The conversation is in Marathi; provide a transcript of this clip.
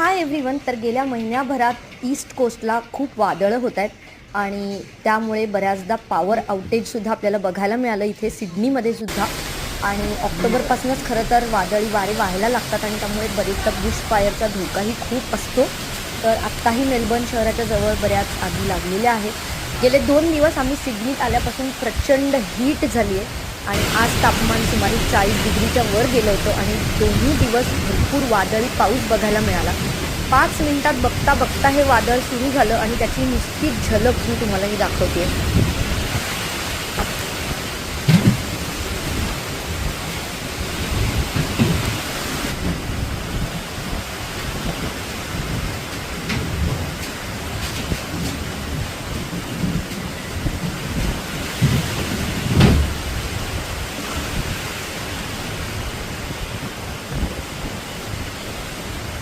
हाय एव्हरीवन तर गेल्या महिन्याभरात ईस्ट कोस्टला खूप वादळं होत आहेत आणि त्यामुळे बऱ्याचदा पॉवर आउटेजसुद्धा आपल्याला बघायला मिळालं इथे सिडनीमध्ये सुद्धा. आणि ऑक्टोबरपासूनच खरं तर वादळी वारे व्हायला लागतात आणि त्यामुळे बरेचदा बुश फायरचा धोकाही खूप असतो. तर आत्ताही मेलबर्न शहराच्या जवळ बऱ्याच आगी लागलेल्या आहेत. गेले दोन दिवस आम्ही सिडनीत आल्यापासून प्रचंड हीट झाली आहे आणि आज तापमान सुमारे चाळीस डिग्रीच्या वर गेलं होतं आणि दोन्ही दिवस भरपूर वादळी पाऊस बघायला मिळाला. पाच मिनिटात बघता बघता हे वादळ सुरू झालं आणि त्याची नुसती झलक मी तुम्हाला ही दाखवते